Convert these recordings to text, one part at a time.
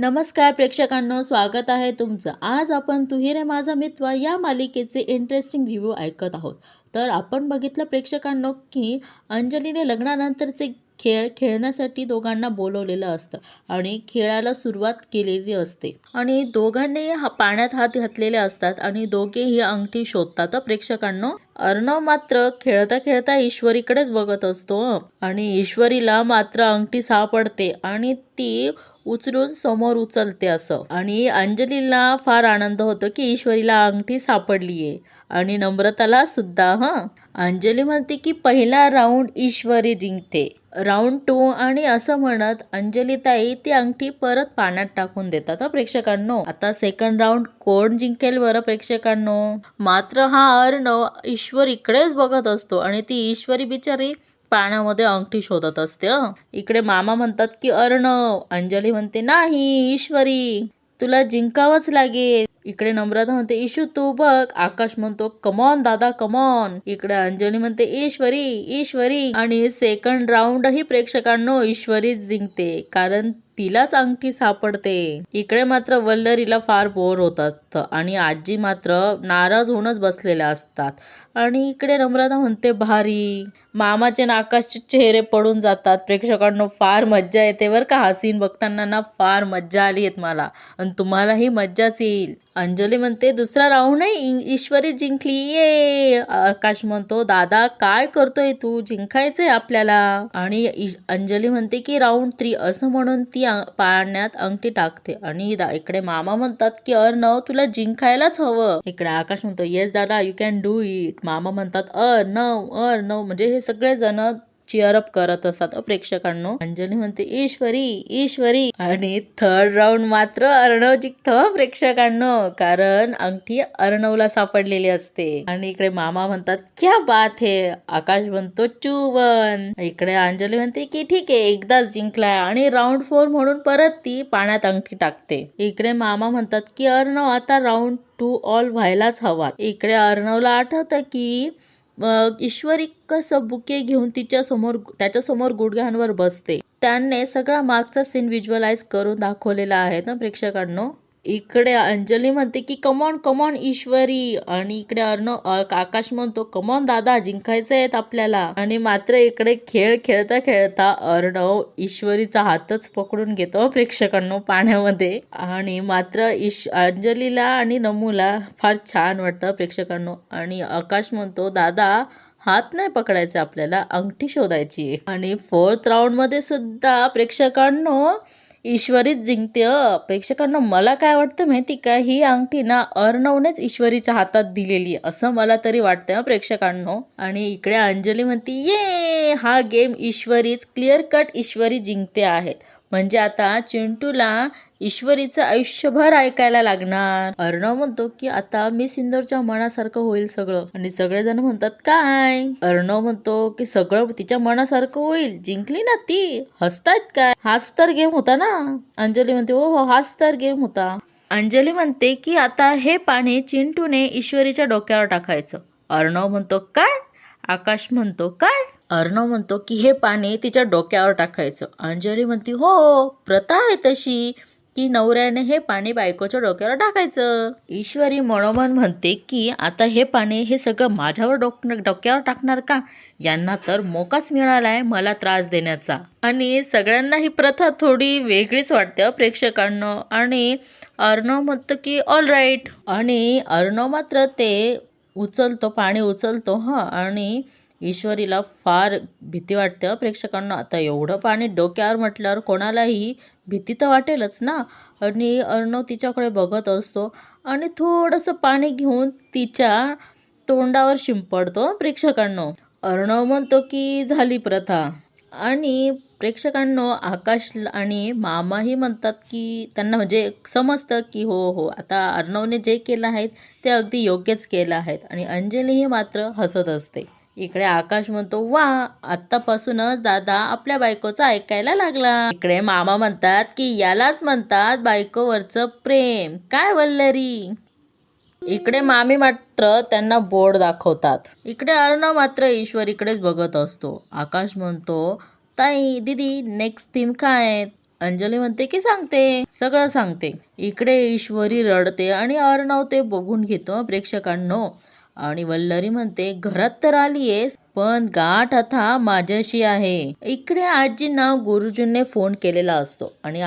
नमस्कार प्रेक्षकांनो स्वागत आहे तुमचं. आज आपण तुही रे माझा मित्र या मालिकेचे इंटरेस्टिंग रिव्ह्यू ऐकत आहोत. तर आपण बघितलं प्रेक्षकांनो की अंजलीने लग्नानंतरचे खेळ खेळण्यासाठी दोघांना बोलवलेलं असतं आणि खेळायला सुरुवात केलेली असते. आणि दोघांनी हा पाण्यात हात घातलेले असतात आणि दोघे ही अंगठी शोधतात. प्रेक्षकांनो अर्णव मात्र खेळता खेळता ईश्वरीकडेच बघत असतो. आणि ईश्वरीला मात्र अंगठी सापडते आणि ती उचलून समोर उचलते असं. आणि अंजलीला फार आनंद होतो की ईश्वरीला अंगठी सापडलीये. आणि नम्रताला सुद्धा हं? अंजली म्हणते की पहिला राऊंड ईश्वरी जिंकते. राऊंड टू आणि असं म्हणत अंजली ताई ती अंगठी परत पाण्यात टाकून देतात प्रेक्षकांनो? आता सेकंड राऊंड कोण जिंकेल बरं प्रेक्षकांनो? मात्र हा अर्णव ईश्वर इकडेच बघत असतो आणि ती ईश्वरी बिचारी पाण्यामध्ये अंगठी शोधत असते हं. इकडे मामा म्हणतात की अर्णव अंजली म्हणते नाही ईश्वरी तुला जिंकावंच लागेल. इकडे नम्रता म्हणते इशू तू बघ आकाश म्हणतो कमॉन दादा कमॉन इकडे अंजली म्हणते ईश्वरी ईश्वरी. आणि सेकंड राऊंडही प्रेक्षकांनो ईश्वरीच जिंकते कारण तिलाच अंगठी सापडते. इकडे मात्र वल्लरीला फार बोर होत असतं आणि आजी मात्र नाराज होऊनच बसलेल्या असतात. आणि इकडे नम्रता म्हणते भारी. मामाचे नाकाशचे आकाशचे चेहरे पडून जातात. प्रेक्षकांना फार मज्जा येते बरं का. हा सीन बघताना ना फार मज्जा आली आहेत मला. आणि तुम्हालाही मज्जाच येईल. अंजली म्हणते दुसरा राऊंड ईश्वरी जिंकली. ये. आकाश म्हणतो दादा काय करतोय तू? जिंकायचंय आपल्याला. आणि अंजली म्हणते की राऊंड थ्री असं म्हणून ती पाण्यात अंगठी टाकते. आणि इकडे मामा म्हणतात की अर्णव तुला जिंकायलाच हवं. इकडे आकाश म्हणतो येस दादा यू कॅन डू इट मामा म्हणतात अर्णव अर्णव म्हणजे हे सगळे जण चिअरअप करत असतात. प्रेक्षकांनो. अंजली म्हणते ईश्वरी ईश्वरी. आणि थर्ड राऊंड मात्र अर्णव जिंकत प्रेक्षकांनो. कारण अंगठी अर्णवला सापडलेली असते. आणि इकडे मामा म्हणतात क्या बात हे. आकाश म्हणतो चुवन. इकडे अंजली म्हणते की ठीक आहे एकदाच जिंकलाय. आणि राऊंड फोर म्हणून परत ती पाण्यात अंगठी टाकते. इकडे मामा म्हणतात की अर्णव आता राऊंड टू ऑल व्हायलाच हवा. इकडे अर्णवला आठवतं की ईश्वरी कसं बुके घेऊन तिच्या समोर त्याच्यासमोर गुडघ्यांवर बसते. त्याने सगळा मागचा सीन व्हिज्युअलाइज करून दाखवलेला आहे ना प्रेक्षकांनो? इकडे अंजली म्हणते की कमॉन कमॉन ईश्वरी. आणि इकडे अर्णव आकाश म्हणतो कमॉन दादा जिंकायचं आहेत आपल्याला. आणि मात्र इकडे खेळ खेळता खेळता अर्णव ईश्वरीचा हातच पकडून घेतो हो, प्रेक्षकांनो पाण्यामध्ये. आणि मात्र ईश अंजलीला आणि नमूला फार छान वाटतं प्रेक्षकांनो. आणि आकाश म्हणतो दादा हात नाही पकडायचा आपल्याला अंगठी शोधायची आणि फोर्थ राऊंडमध्ये सुद्धा प्रेक्षकांनो ईश्वरीच जिंकते प्रेक्षकांना मला काय वाटतं माहिती का? ही अंगठी ना अर्णवनेच ईश्वरीच्या हातात दिलेली आहे. असं मला तरी वाटतं प्रेक्षकांनो. आणि इकडे अंजली म्हणते ये हा गेम ईश्वरीच क्लिअर कट ईश्वरी जिंकते आहेत. म्हणजे आता चिंटूला ईश्वरीचं आयुष्यभर ऐकायला लागणार. अर्णव म्हणतो की आता मी सिंदूरच्या मनासारखं होईल सगळं. आणि सगळेजण म्हणतात काय? अर्णव म्हणतो की सगळं तिच्या मनासारखं होईल. जिंकली ना ती. हसतायत काय? हाच तर गेम होता ना? अंजली म्हणते हो हो हाच तर गेम होता. अंजली म्हणते की आता हे पाणी चिंटूने ईश्वरीच्या डोक्यावर टाकायचं. अर्णव म्हणतो काय? आकाश म्हणतो काय? अर्णव म्हणतो की हे पाणी तिच्या डोक्यावर टाकायचं. अंजली म्हणती हो प्रथा आहे तशी. की नवऱ्याने हे पाणी बायकोच्या डोक्यावर टाकायचं. ईश्वरी मनोमन म्हणते की आता हे पाणी हे सगळं माझ्यावर डोक डोक्यावर टाकणार का? यांना तर मोकाच मिळालाय मला त्रास देण्याचा. आणि सगळ्यांना ही प्रथा थोडी वेगळीच वाटते हो प्रेक्षकांना. आणि अर्णव म्हणतं की ऑल राईट आणि अर्णव मात्र ते उचलतो पाणी उचलतो हां. आणि ईश्वरीला फार भीती वाटते प्रेक्षकांना आता एवढं पाणी डोक्यावर म्हटल्यावर कोणालाही भीती तर वाटेलच ना? आणि अर्णव तिच्याकडे बघत असतो आणि थोडंसं पाणी घेऊन तिच्या तोंडावर शिंपडतो प्रेक्षकांनो. अर्णव म्हणतो की झाली प्रथा. आणि प्रेक्षकांनो आकाश आणि मामाही म्हणतात की त्यांना म्हणजे समजतं की हो हो आता अर्णवने जे केलं आहे ते अगदी योग्यच केलं आहेत. आणि अंजलीही मात्र हसत असते. इकडे आकाश म्हणतो वा आत्तापासूनच दादा आपल्या बायकोचा ऐकायला लागला. इकडे मामा म्हणतात की यालाच म्हणतात बायकोवरचं प्रेम. काय वल्लरी? इकडे मामी मात्र त्यांना बोर्ड दाखवतात. इकडे अर्णव मात्र ईश्वरीकडेच बघत असतो. आकाश म्हणतो ताई दीदी नेक्स्ट थीम काय आहे? अंजली म्हणते की सांगते. सगळं सांगते. इकडे ईश्वरी रडते आणि अर्णव ते बघून घेतो. प्रेक्षकांनो आणि वल्लरी म्हणते घरात तर आलीयेस पण गाठ आता माझ्याशी आहे. इकडे आजींना गुरुजींनी फोन केलेला असतो. आणि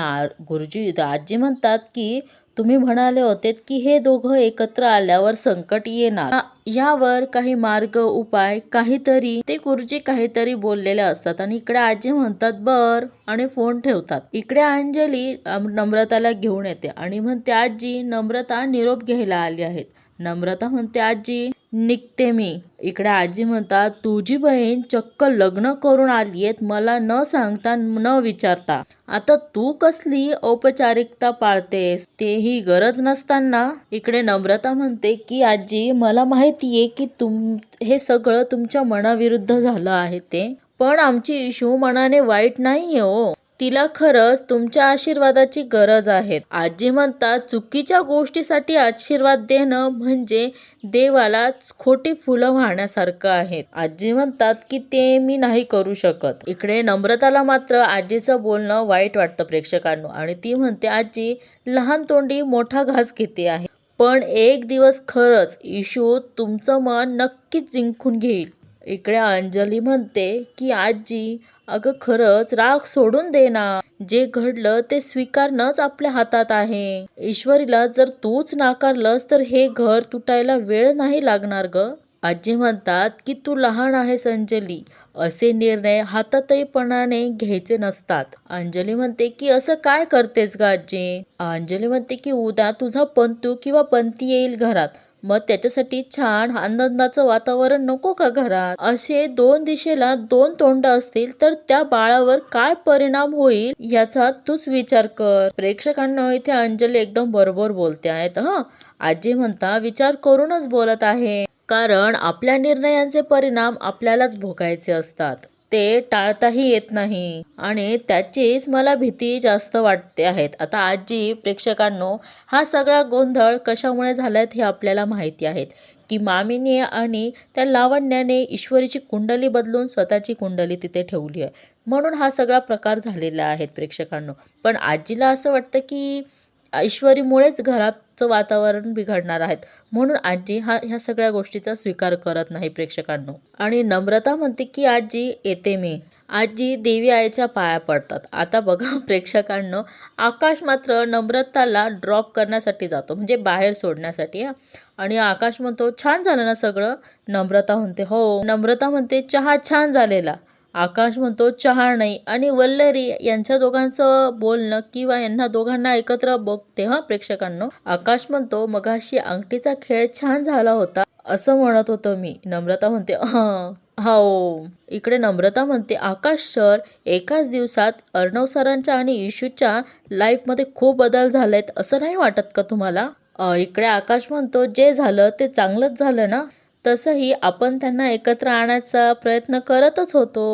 गुरुजी आजी म्हणतात की तुम्ही म्हणाले होते की हे दोघं एकत्र आल्यावर संकट येणार. यावर काही मार्ग उपाय काहीतरी. ते गुरुजी काहीतरी बोललेले असतात आणि इकडे आजी म्हणतात बर. आणि फोन ठेवतात. इकडे अंजली नम्रताला घेऊन येते आणि म्हणते आजी नम्रता निरोप घ्यायला आली आहेत. नम्रता म्हणते आजी. निघते मी. इकडे आजी म्हणतात तुझी बहीण चक्क लग्न करून आलीयेत मला न सांगता न विचारता. आता तू कसली औपचारिकता पाळतेस? तेही गरज नसताना. इकडे नम्रता म्हणते की आजी मला माहितीये की तुम हे सगळं तुमच्या मनाविरुद्ध झालं आहे ते. पण आमची इशू मनाने वाईट नाहीये हो. तिला खरंच तुमच्या आशीर्वादाची गरज आहे. आजी म्हणतात चुकीच्या गोष्टीसाठी आशीर्वाद देणं म्हणजे देवाला खोटी फुलं वाहण्यासारखं आहे. आजी म्हणतात की ते मी नाही करू शकत. इकडे नम्रताला मात्र आजीचं बोलणं वाईट वाटतं प्रेक्षकांना आणि ती म्हणते आजी लहान तोंडी मोठा घास घेते आहे. पण एक दिवस खरंच इशू तुमचं मन नक्कीच जिंकून घेईल. इकडे अंजली म्हणते की आजी अगं खरंच राग सोडून दे ना. जे घडलं ते स्वीकारणंच आपल्या हातात आहे. ईश्वरीला जर तूच नाकारलंस तर हे घर तुटायला वेळ नाही लागणार ग. आजी म्हणतात की तू लहान आहेस अंजली. असे निर्णय हातातहीपणाने घ्यायचे नसतात. अंजली म्हणते की असं काय करतेस ग आजी? अंजली म्हणते की उद्या तुझा पंतू किंवा पंती येईल घरात. मग त्याच्यासाठी छान आनंदाचं वातावरण नको का घरात? असे दोन दिशेला दोन तोंड असतील तर त्या बाळावर काय परिणाम होईल याचा तूच विचार कर. प्रेक्षकांना इथे अंजली एकदम बरोबर बोलते आहेत हा? आजी म्हणता विचार करूनच बोलत आहे. कारण आपल्या निर्णयांचे परिणाम आपल्यालाच भोगायचे असतात. ते टाळताही येत नाही. आणि त्याचीच मला भीती जास्त वाटते आहेत आता आजी प्रेक्षकांनो हा सगळा गोंधळ कशामुळे झालाय हे आपल्याला माहिती आहेत की मामीने आणि त्या लावण्याने ईश्वरीची कुंडली बदलून स्वतःची कुंडली तिथे ठेवली आहे. म्हणून हा सगळा प्रकार झालेला आहे प्रेक्षकांनो. पण आजीला असं वाटतं की ईश्वरीमुळेच घरात चं वातावरण बिघडणार आहेत. म्हणून आजी हा ह्या सगळ्या गोष्टीचा स्वीकार करत नाही प्रेक्षकांनो. आणि नम्रता म्हणते की आजी येते मी. आजी देवी आईच्या पाया पडतात. आता बघा प्रेक्षकांनो आकाश मात्र नम्रताला ड्रॉप करण्यासाठी जातो. म्हणजे बाहेर सोडण्यासाठी आणि आकाश म्हणतो छान झालं ना सगळं? नम्रता म्हणते हो. नम्रता म्हणते चहा छान झालेला. आकाश म्हणतो चहा नाही. आणि वल्लरी यांच्या दोघांचं बोलणं किंवा यांना दोघांना एकत्र बघते हा प्रेक्षकांना? आकाश म्हणतो मगाशी अंगठीचा खेळ छान झाला होता असं म्हणत होतो मी. नम्रता म्हणते हो इकडे नम्रता म्हणते आकाश सर एकाच दिवसात अर्णव सरांच्या आणि इशूच्या लाईफमध्ये खूप बदल झालेत असं नाही वाटत का तुम्हाला? इकडे आकाश म्हणतो जे झालं ते चांगलंच झालं ना? तसंही आपण त्यांना एकत्र आणायचा प्रयत्न करतच होतो.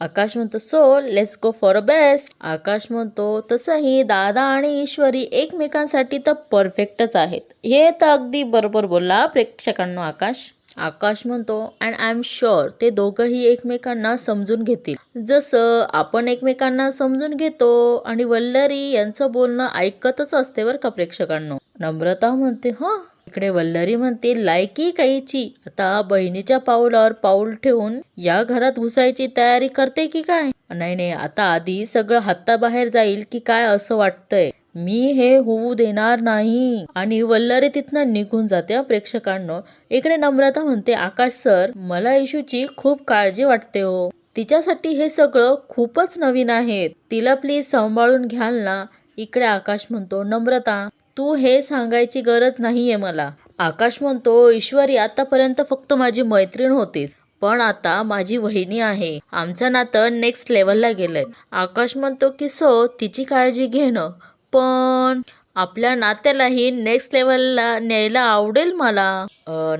आकाश म्हणतो so let's go for a best Akash म्हणतो तसंही दादा आणि ईश्वरी एकमेकांसाठी तर परफेक्टच आहेत. हे तर अगदी बरोबर बोलला प्रेक्षकांनो आकाश. आकाश म्हणतो अँड आय एम शुअर ते दोघंही एकमेकांना समजून घेतील. जसं आपण एकमेकांना समजून घेतो आणि वल्लरी यांचं बोलणं ऐकतच असते बरं का प्रेक्षकांनो. नम्रता म्हणते हां इकडे वल्लरी म्हणते लायकी काहीची? आता बहिणीच्या पाऊलावर पाऊल ठेवून या घरात घुसायची तयारी करते की काय? नाही नाही आता आधी सगळं हाताबाहेर जाईल की काय असं वाटतंय. मी हे होऊ देणार नाही. आणि वल्लरी तिथनं निघून जाते प्रेक्षकांना प्रेक्षकांनो इकडे नम्रता म्हणते आकाश सर मला इशूची खूप काळजी वाटते हो. तिच्यासाठी हे सगळं खूपच नवीन आहे तिला प्लीज सांभाळून घ्याल ना? इकडे आकाश म्हणतो नम्रता तू हे सांगायची गरज नाहीये मला. आकाश म्हणतो ईश्वरी आतापर्यंत फक्त माझी मैत्रीण होतीच पण आता माझी वहिनी आहे. आमचं नातं नेक्स्ट लेवलला गेलंय. आकाश म्हणतो की सो तिची काळजी घेणं. पण आपल्या नात्यालाही नेक्स्ट लेवलला न्यायला आवडेल मला.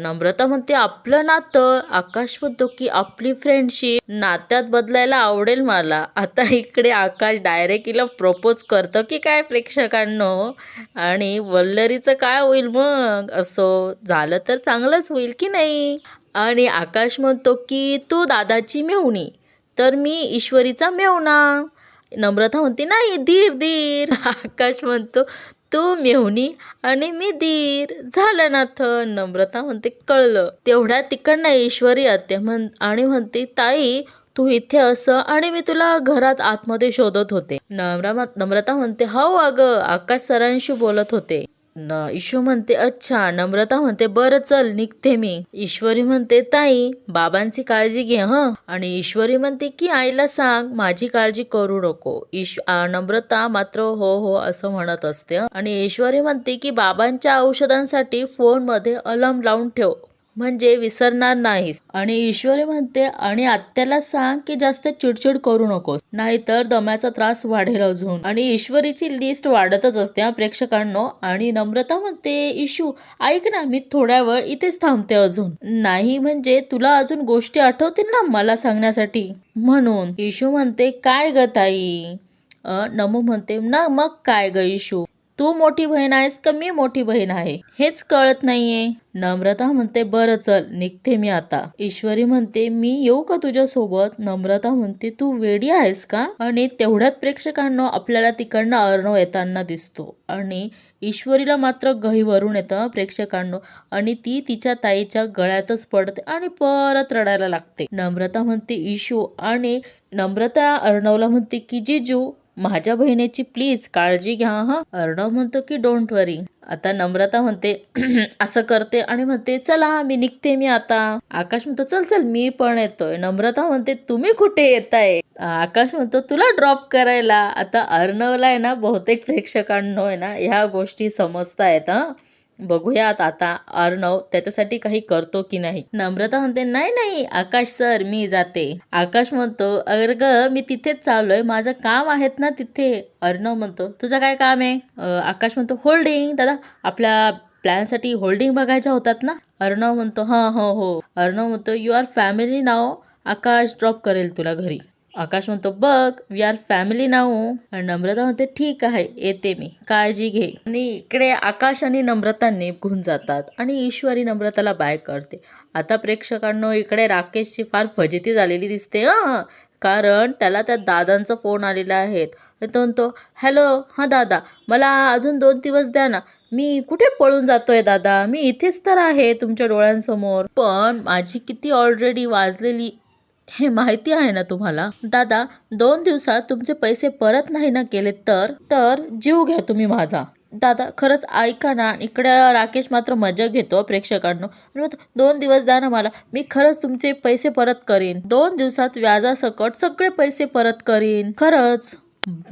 नम्रता म्हणते आपलं नातं आकाश म्हणतो की आपली फ्रेंडशिप नात्यात बदलायला आवडेल मला. आता इकडे आकाश डायरेक्ट हिला प्रपोज करतं की काय प्रेक्षकांनो? आणि वल्लरीचं काय होईल मग? असं झालं तर चांगलंच होईल की नाही? आणि आकाश म्हणतो की तू दादाची मेहुणी तर मी ईश्वरीचा मेहुणा. नम्रता म्हणते नाही धीर धीर. आकाश म्हणतो तू मेहुणी आणि मी धीर झालं नाथ नम्रता म्हणते कळलं. तेवढ्या तिकडनं ईश्वरी आते म्हण आणि म्हणते ताई तू इथे असं आणि मी तुला घरात आतमध्ये शोधत होते. नम्र नम्रता म्हणते हो अगं. आकाश सरांशी बोलत होते. न ईशू म्हणते अच्छा नम्रता म्हणते बरं चल निघते मी. ईश्वरी म्हणते ताई बाबांची काळजी घे हं. आणि ईश्वरी म्हणते की आईला सांग माझी काळजी करू नको. ईश नम्रता मात्र हो हो असं म्हणत असते आणि ईश्वरी म्हणते की बाबांच्या औषधांसाठी फोनमध्ये अलार्म लावून ठेव. म्हणजे विसरणार नाहीस. आणि ईश्वरी म्हणते आणि आत्याला सांग की जास्त चिडचिड करू नकोस नाहीतर दम्याचा त्रास वाढेल अजून. आणि ईश्वरीची लिस्ट वाढतच असते प्रेक्षकांनो. आणि नम्रता म्हणते इशू ऐक ना मी थोड्या वेळ इथेच थांबते अजून. नाही म्हणजे तुला अजून गोष्टी आठवतील ना मला सांगण्यासाठी? म्हणून इशू म्हणते काय ग ताई? नमो नमू म्हणते ना मग काय ग इशू तू मोठी बहीण आहेस का मी मोठी बहीण आहे? हेच कळत नाहीये. नम्रता म्हणते बरं चल निघते मी आता. ईश्वरी म्हणते मी येऊ का तुझ्या सोबत नम्रता म्हणते तू वेडी आहेस का? आणि तेवढ्यात प्रेक्षकांना आपल्याला तिकडनं अर्णव येताना दिसतो. आणि ईश्वरीला मात्र गहीवरून येतं प्रेक्षकांनो. आणि ती तिच्या ताईच्या गळ्यातच पडते आणि परत रडायला लागते. नम्रता म्हणते इशू आणि नम्रता अर्णवला म्हणते की जीजू. माझ्या बहिणीची प्लीज काळजी घ्या हा. अर्णव म्हणतो की डोंट वरी आता नम्रता म्हणते असं करते. आणि म्हणते चला मी निघते मी आता. आकाश म्हणतो चल चल मी पण येतोय. नम्रता म्हणते तुम्ही कुठे येताय? आकाश म्हणतो तुला ड्रॉप करायला. आता अर्णवला आहे ना बहुतेक प्रेक्षकांनो आहे ना ह्या गोष्टी समजतायत हा. बघूयात आता अर्णव त्याच्यासाठी काही करतो की नाही. नम्रता म्हणते नाही नाही आकाश सर मी जाते. आकाश म्हणतो अरे ग मी तिथेच चाललोय माझं काम आहेत ना तिथे. अर्णव म्हणतो तुझं काय काम आहे? आकाश म्हणतो होल्डिंग दादा आपल्या प्लॅनसाठी होल्डिंग बघायच्या होतात ना. अर्णव म्हणतो हा हो हो. अर्णव म्हणतो यू आर फॅमिली नाव आकाश ड्रॉप करेल तुला घरी. आकाश म्हणतो बघ वी आर फॅमिली नाव आणि नम्रता म्हणते ठीक आहे येते मी काळजी घे. आणि इकडे आकाश आणि नम्रता निघून जातात आणि ईश्वरी नम्रताला बाय करते. आता प्रेक्षकांनो इकडे राकेशची फार फजिती झालेली दिसते हं कारण त्याला त्या दादांचा फोन आलेला आहे. तो म्हणतो हॅलो हां दादा मला अजून दोन दिवस द्या ना. मी कुठे पळून जातोय दादा? मी इथेच तर आहे तुमच्या डोळ्यांसमोर. पण माझी किती ऑलरेडी वाजलेली हे माहिती आहे ना तुम्हाला? दादा दोन दिवसात तुमचे पैसे परत नाही ना केले तर? तर जीव घ्या तुम्ही माझा. दादा खरंच ऐका ना इकडे राकेश मात्र मजा घेतो प्रेक्षकांनो. दोन दिवस द्या ना मला मी खरंच तुमचे पैसे परत करीन. दोन दिवसात व्याजासकट सगळे पैसे परत करीन. खरंच?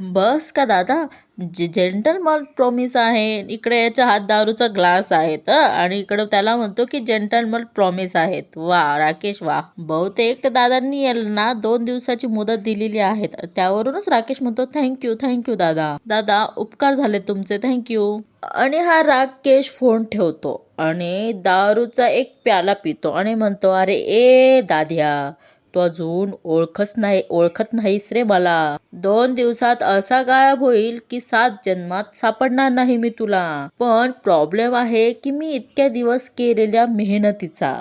बस का दादा? जे जेंटलमन प्रॉमिस आहे इकडे याच्या हात दारूचा ग्लास आहे तर आणि इकडे त्याला म्हणतो की जेंटलमन प्रॉमिस आहेत. वा राकेश वा. बहुतेक त्या दादांनी यांना ना दोन दिवसाची मुदत दिलेली आहेत. त्यावरूनच राकेश म्हणतो थँक्यू थँक्यू दादा. दादा उपकार झाले तुमचे. थँक्यू आणि हा राकेश फोन ठेवतो आणि दारूचा एक प्याला पितो आणि म्हणतो अरे ए दाद्या. तो अजून ओळखच नाही ओळखत नाहीस रे मला दोन दिवसात असा गायब होईल की सात जन्मात सापडणार नाही मी तुला. पण प्रॉब्लेम आहे की मी इतक्या दिवस केलेल्या मेहनतीचा.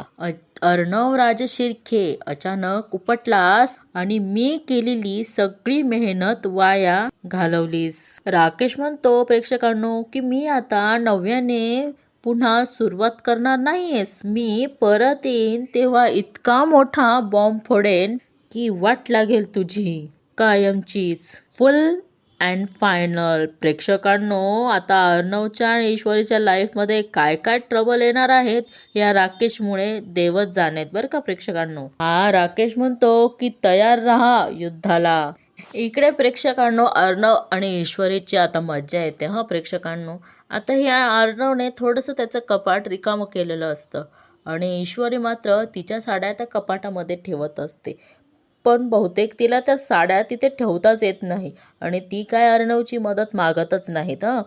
अर्णव राज शिर्के अचानक उपटलास आणि मी केलेली सगळी मेहनत वाया घालवलीस. राकेश म्हणतो प्रेक्षकांनो की मी आता नव्याने पुन्हा सुरुवात करणार नाहीयेस. मी परत येईन तेव्हा इतका मोठा बॉम्ब फोडेन की वाट लागेल तुझी. कायमचीच. फुल अँड फायनल प्रेक्षकांनो आता अर्णवच्या आणि ईश्वरीच्या लाईफमध्ये काय काय ट्रबल येणार आहेत या राकेशमुळे देवच जाणेत बरं का प्रेक्षकांनो. हा राकेश म्हणतो की तयार राहा युद्धाला. इकडे प्रेक्षकांनो अर्णव आणि ईश्वरीची आता मज्जा येते हा प्रेक्षकांनो. आता ह्या अर्णवने थोडंसं त्याचं कपाट रिकामं केलेलं असतं आणि ईश्वरी मात्र तिच्या साड्या त्या कपाटामध्ये ठेवत असते. पण बहुतेक तिला त्या साड्या तिथे ठेवताच येत नाही आणि ती काय अर्णवची मदत मागतच नाहीत हं.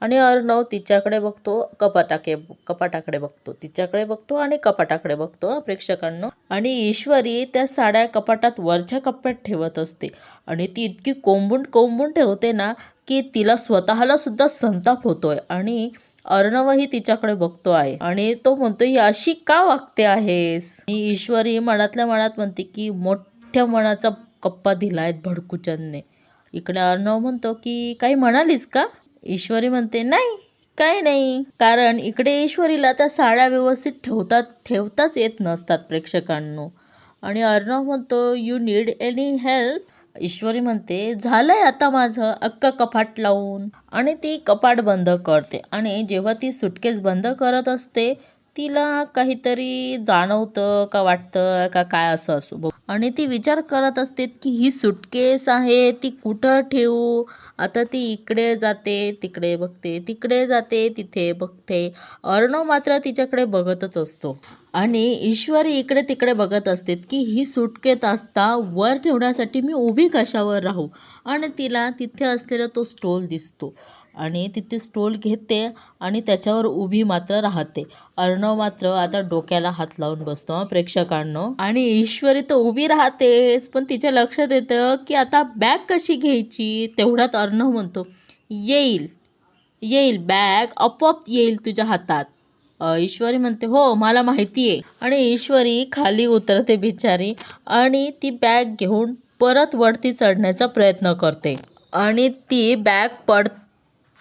आणि अर्णव तिच्याकडे बघतो कपाटाके कपाटाकडे बघतो तिच्याकडे बघतो आणि कपाटाकडे बघतो प्रेक्षकांना प्रेक्षकांनो. आणि ईश्वरी त्या साड्या कपाटात वरच्या कप्प्यात ठेवत असते. आणि ती इतकी कोंबून कोंबून ठेवते ना की तिला स्वतःला सुद्धा संताप होतोय. आणि अर्णवही तिच्याकडे बघतो आहे. आणि तो म्हणतो ही अशी का वागते आहेस? आणि ईश्वरी मनातल्या मनात म्हणते की मोठ्या मनाचा कप्पा दिलायत भडकुचंदने इकडे अर्णव म्हणतो की काही म्हणालीस का? ईश्वरी म्हणते नाही काही नाही. कारण इकडे ईश्वरीला त्या साड्या व्यवस्थित ठेवतात ठेवताच येत नसतात प्रेक्षकांनो. आणि अर्णव म्हणतो you need any help Ishwari म्हणते झालंय आता माझं अक्क कपाट लावून. आणि ती कपाट बंद करते. आणि जेव्हा ती सुटकेस बंद करत असते तिला काहीतरी जाणवतं का वाटतं का काय असं असो बघ. आणि ती विचार करत असते की ही सुटकेस आहे ती कुठं ठेवू? आता ती इकडे जाते तिकडे बघते तिकडे जाते तिथे बघते. अर्णव मात्र तिच्याकडे बघतच असतो. आणि ईश्वरी इकडे तिकडे बघत असते की ही सुटकेत असता वर ठेवण्यासाठी मी उभी कशावर राहू? आणि तिला तिथे असलेला तो स्टोल दिसतो. आणि तिथे स्टोल घेते आणि त्याच्यावर उभी मात्र राहते. अर्णव मात्र आता डोक्याला हात लावून बसतो प्रेक्षकांनो. आणि ईश्वरी तर उभी राहतेच पण तिच्या लक्षात येतं की आता बॅग कशी घ्यायची? तेवढ्यात अर्णव म्हणतो येईल येईल बॅग आपोआप येईल तुझ्या हातात. ईश्वरी म्हणते हो मला माहिती आहे. आणि ईश्वरी खाली उतरते बिचारी आणि ती बॅग घेऊन परत वरती चढण्याचा प्रयत्न करते. आणि ती बॅग पड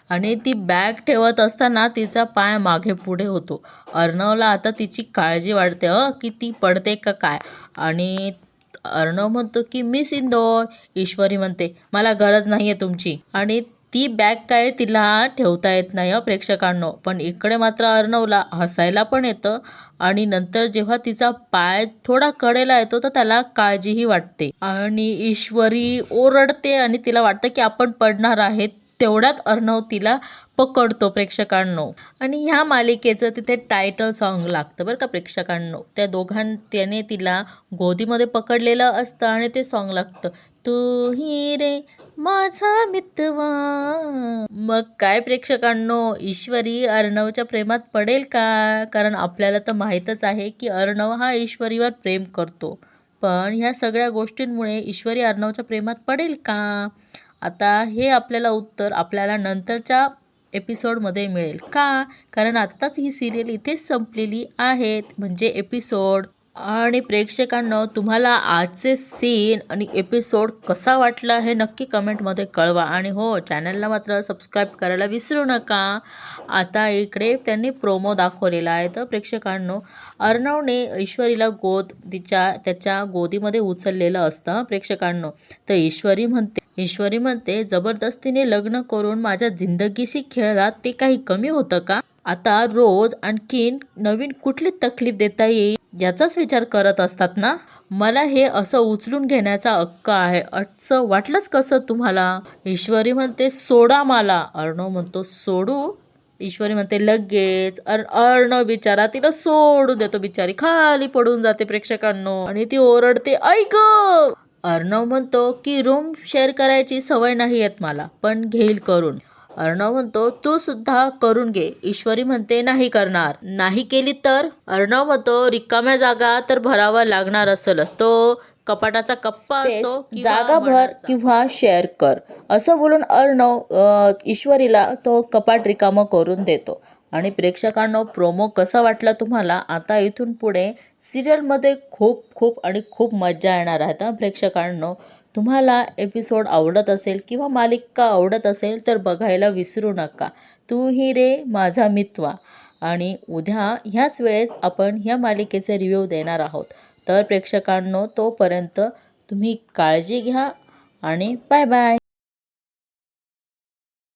आणि ती बॅग ठेवत असताना तिचा पाय मागे पुढे होतो. अर्णवला आता तिची काळजी वाटते अ की ती पडते का काय? आणि अर्णव म्हणतो की मिस इंदोर ईश्वरी म्हणते मला गरज नाही आहे तुमची. आणि ती बॅग काय तिला ठेवता येत नाही हं प्रेक्षकांनो. पण इकडे मात्र अर्णवला हसायला पण येतं आणि नंतर जेव्हा तिचा पाय थोडा कडेला येतो तर त्याला काळजीही वाटते. आणि ईश्वरी ओरडते आणि तिला वाटतं की आपण पडणार आहेत तेवढ्यात अर्णव तिला पकडतो प्रेक्षकांनो. आणि ह्या मालिकेचं तिथे टायटल सॉन्ग लागतं बरं का प्रेक्षकांनो. त्या दोघां त्याने तिला गोदीमध्ये पकडलेलं असतं आणि ते सॉन्ग लागतं. तू ही रे माझा मितवा. मग काय प्रेक्षकांनो ईश्वरी अर्णवच्या प्रेमात पडेल का? कारण आपल्याला तर माहीतच आहे की अर्णव हा ईश्वरीवर प्रेम करतो. पण ह्या सगळ्या गोष्टींमुळे ईश्वरी अर्णवच्या प्रेमात पडेल का? आता हे आपल्याला उत्तर आपल्याला नंतरच्या एपिसोडमध्ये मिळेल. का? कारण आत्ताच ही सिरियल इथेच संपलेली आहेत म्हणजे एपिसोड आणि प्रेक्षकांनो तुम्हाला आजचे सीन आणि एपिसोड कसा वाटला हे नक्की कमेंटमध्ये कळवा. आणि हो चॅनलला मात्र सबस्क्राईब करायला विसरू नका. आता इकडे त्यांनी प्रोमो दाखवलेला आहे. तर प्रेक्षकांनो अर्णवने ईश्वरीला गोद तिच्या त्याच्या गोदीमध्ये उचललेलं असतं. प्रेक्षकांनो तर ईश्वरी म्हणते ईश्वरी म्हणते जबरदस्तीने लग्न करून माझ्या जिंदगीशी खेळलात ते काही कमी होतं का? आता रोज आणखीन नवीन कुठली तकलीफ देता येईल? याचाच विचार करत असतात ना? मला हे असं उचलून घेण्याचा हक्क आहे. असं वाटलंच कसं तुम्हाला? ईश्वरी म्हणते सोडा मला. अर्णव म्हणतो सोडू? ईश्वरी म्हणते लगेच. अर अर्णव बिचारा तिला सोडून देतो बिचारी. खाली पडून जाते प्रेक्षकांनो. आणि ती ओरडते ऐक अर्णव म्हणतो की रूम शेअर करायची सवय नाही येत मला पण घेईल करून. अर्णव म्हणतो तू सुद्धा करून घे. ईश्वरी म्हणते नाही करणार. नाही केली तर? अर्णव म्हणतो रिकाम्या जागा तर भरावा लागणार असेलच. तो कपाटाचा कप्पा असो जागा भर. किंवा शेअर कर. असं बोलून अर्णव ईश्वरीला तो कपाट रिकामं करून देतो. आणि प्रेक्षकांनो प्रोमो कसा वाटला तुम्हाला? आता इथून पुढे सिरियलमध्ये खूप खूप आणि खूप मजा येणार आहे प्रेक्षकांनो. तुम्हाला एपिसोड आवडत असेल किंवा मालिका आवडत असेल तर बघायला विसरू नका. तू ही रे माझा मित्वा. आणि उद्या ह्याच वेळेस आपण ह्या मालिकेचे रिव्ह्यू देणार आहोत. तर प्रेक्षकांनो तोपर्यंत तुम्ही काळजी घ्या आणि बाय बाय